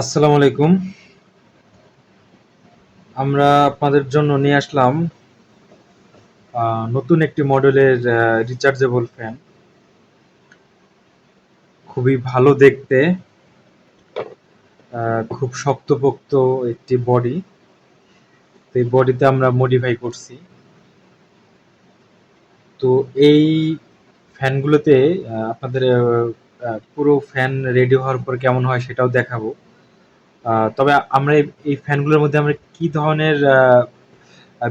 আসসালামু আলাইকুম। আমরা আপনাদের জন্য নিয়ে আসলাম নতুন একটি মডেলের রিচার্জেবল ফ্যান খুবই ভালো দেখতে খুব শক্তপোক্ত একটি বডি তো এই বডিতে আমরা মডিফাই করছি। তো এই ফ্যানগুলোতে আপনাদের পুরো ফ্যান রেডি হওয়ার পর কেমন হয় সেটাও দেখাবো। তবে আমরা এই ফ্যানগুলোর মধ্যে আমরা কি ধরনের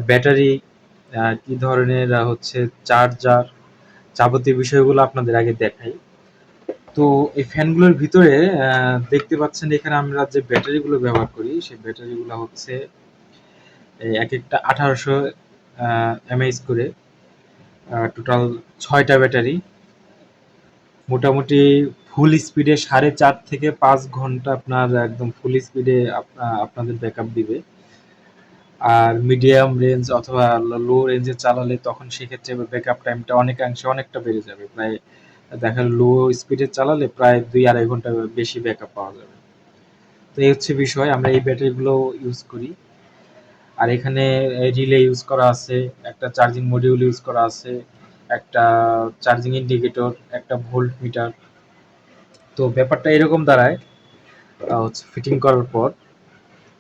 ব্যাটারি কি ধরনের হচ্ছে চার্জার যাবতীয় বিষয়গুলো আপনাদের আগে দেখাই। তো এই ফ্যানগুলোর ভিতরে দেখতে পাচ্ছেন এখানে আমরা যে ব্যাটারিগুলো ব্যবহার করি, সেই ব্যাটারিগুলো হচ্ছে এক একটা আঠারোশো এমএইচ করে টোটাল ছয়টা ব্যাটারি। মোটামুটি ফুল স্পিডে সাড়ে চার থেকে পাঁচ ঘণ্টা আপনার একদম ফুল স্পিডে আপনাদের ব্যাকআপ দিবে। আর মিডিয়াম রেঞ্জ অথবা লো রেঞ্জে চালালে তখন সেক্ষেত্রে ব্যাকআপ টাইমটা অনেকাংশে অনেকটা বেড়ে যাবে। প্রায় দেখা লো স্পিডে চালালে প্রায় দুই আড়াই ঘণ্টা বেশি ব্যাকআপ পাওয়া যাবে। তো এই হচ্ছে বিষয়, আমরা এই ব্যাটারিগুলো ইউজ করি। আর এখানে রিলে ইউজ করা আছে, একটা চার্জিং মডিউল ইউজ করা আছে, একটা চার্জিং ইন্ডিকেটর একটা ভোল্ট মিটার তো ব্যাপারটা এরকম দাঁড়ায় হচ্ছে ফিটিং করার পর,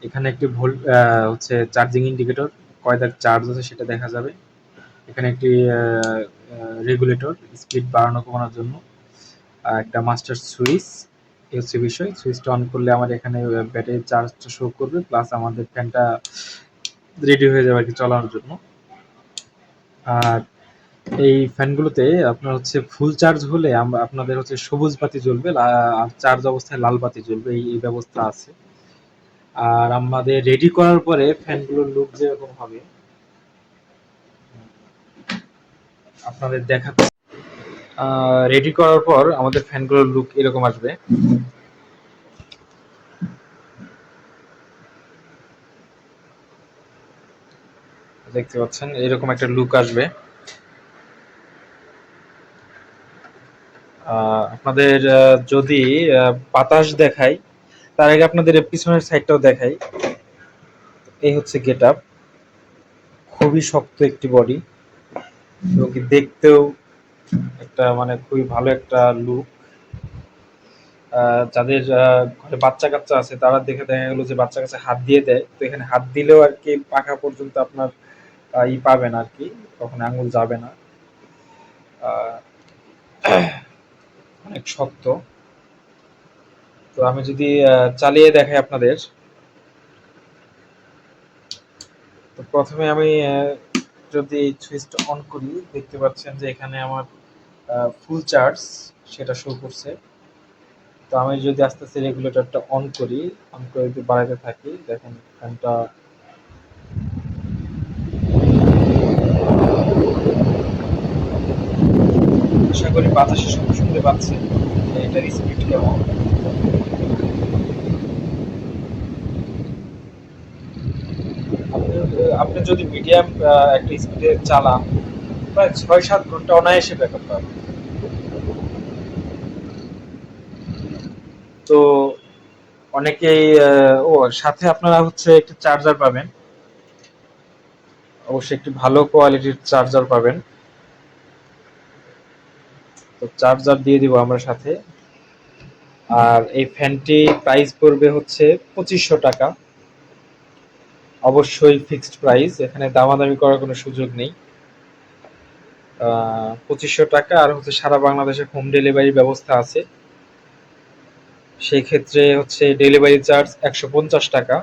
এখানে একটি ভোল হচ্ছে চার্জিং ইন্ডিকেটর কয়দার চার্জ আছে সেটা দেখা যাবে। এখানে একটি রেগুলেটর স্পিড বাড়ানো কমানোর জন্য একটা মাস্টার সুইচ এই হচ্ছে বিষয়। সুইচটা অন করলে আমার এখানে ব্যাটারি চার্জটা শো করবে প্লাস আমাদের ফ্যানটা রেডি হয়ে যাবে আর কি চালানোর জন্য। আর এই ফ্যানগুলোতে আপনার হচ্ছে ফুল চার্জ হলে আপনাদের হচ্ছে সবুজ বাতি জ্বলবে আর চার্জ অবস্থায় লাল বাতি জ্বলবে, এই এই ব্যবস্থা আছে। আর আমাদের রেডি করার পরে ফ্যানগুলোর লুক যেরকম হবে, আপনাদের দেখাতে। রেডি করার পর আমাদের ফ্যানগুলোর লুক এরকম আসবে। দেখতে পাচ্ছেন, এরকম একটা লুক আসবে। আপনাদের যদি বাতাস দেখাই, তার আগে আপনাদের পিছনের সাইডটাও দেখাই। এই হচ্ছে গেট আপ। খুবই শক্ত একটি বডি, এবং কি দেখতেও একটা মানে খুবই ভালো একটা লুক যাদের ঘরে বাচ্চা কাচ্চা আছে, তারা দেখে দেখা গেলো যে বাচ্চা কাছে হাত দিয়ে দেয়। তো এখানে হাত দিলেও আর কি পাখা পর্যন্ত আপনার ই পাবেন আর কি তখন আঙুল যাবে না। অনেক শক্ত। তো আমি যদি চালিয়ে দেখাই আপনাদের। তো প্রথমে আমি যদি সুইচটা অন করি, দেখতে পাচ্ছেন যে এখানে আমার ফুল চার্জ সেটা শো করছে। তো আমি যদি আস্তে আস্তে রেগুলেটরটা অন করি অন করে যদি বাড়াতে থাকি, দেখেন ফ্যানটা আশা করি বাতাসের শুনতে পাচ্ছেন এটার স্পিড কেমন আপনি আপনি যদি মিডিয়াম একটা স্পিডে চালান, প্রায় ছয় সাত ঘণ্টা অনায়াসে ব্যাকআপ পাবেন। তো অনেকেই ও, সাথে আপনারা হচ্ছে একটি চার্জার পাবেন। অবশ্যই একটি ভালো কোয়ালিটির চার্জার পাবেন। তো চার্জার দিয়ে দিব আমরা সাথে। আর এই ফ্যানটি প্রাইস পড়বে হচ্ছে পঁচিশশো টাকা। অবশ্যই ফিক্সড প্রাইস এখানে দামাদামি করার কোনো সুযোগ নেই। পঁচিশশো টাকা আর হচ্ছে সারা বাংলাদেশে হোম ডেলিভারি ব্যবস্থা আছে। সেই ক্ষেত্রে হচ্ছে ডেলিভারি চার্জ একশো পঞ্চাশ টাকা।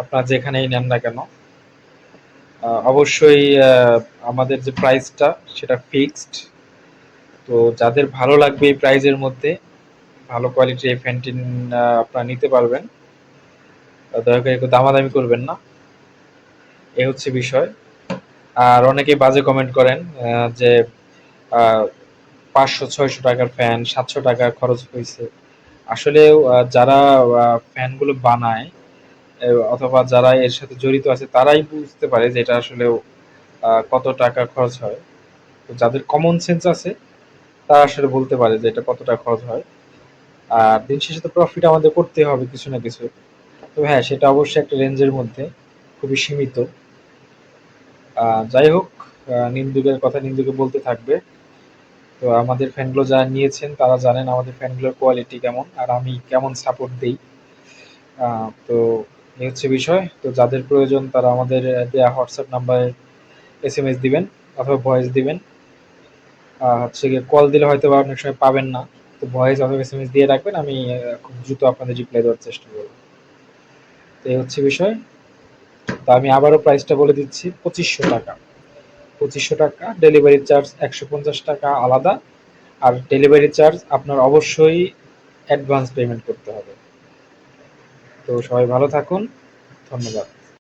আপনার যেখানেই নেন না কেন। অবশ্যই আমাদের যে প্রাইসটা সেটা ফিক্সড তো যাদের ভালো লাগবে এই প্রাইজের মধ্যে, ভালো কোয়ালিটির এই ফ্যানটি আপনারা নিতে পারবেন। দয়া করে একটু দামাদামি করবেন না। এ হচ্ছে বিষয়। আর অনেকেই বাজে কমেন্ট করেন যে পাঁচশো, ছয়শো টাকার ফ্যান সাতশো টাকা খরচ হয়েছে আসলে যারা ফ্যানগুলো বানায় অথবা যারা এর সাথে জড়িত আছে, তারাই বুঝতে পারে যে এটা আসলে কত টাকা খরচ হয়। তো যাদের কমন সেন্স আছে তারা আসলে বলতে পারে যে এটা কতটা খরচ হয়। আর দিন শেষে তো প্রফিট আমাদের করতে হবে কিছু না কিছু। তো হ্যাঁ সেটা অবশ্যই একটা রেঞ্জের মধ্যে, খুবই সীমিত। যাই হোক নিন্দুকের কথা নিন্দুকে বলতে থাকবে। তো আমাদের ফ্যানগুলো যারা নিয়েছেন, তারা জানেন আমাদের ফ্যানগুলোর কোয়ালিটি কেমন, আর আমি কেমন সাপোর্ট দিই। তো এই হচ্ছে বিষয়। তো যাদের প্রয়োজন, তারা আমাদের দেওয়া হোয়াটসঅ্যাপ নাম্বারে এস এম এস দিবেন, অথবা ভয়েস দিবেন। হচ্ছে গিয়ে কল দিলে হয়তো বা অনেক সময় পাবেন না। তো ভয়েস অথবা এস দিয়ে রাখবেন, আমি খুব দ্রুত আপনাদের রিপ্লাই দেওয়ার চেষ্টা করব। তো এই হচ্ছে বিষয়। তো আমি আবারও প্রাইসটা বলে দিচ্ছি, পঁচিশশো টাকা। পঁচিশশো টাকা ডেলিভারি চার্জ একশো পঞ্চাশ টাকা আলাদা। আর ডেলিভারি চার্জ আপনার অবশ্যই অ্যাডভান্স পেমেন্ট করতে হবে। তো সবাই ভালো থাকুন, ধন্যবাদ।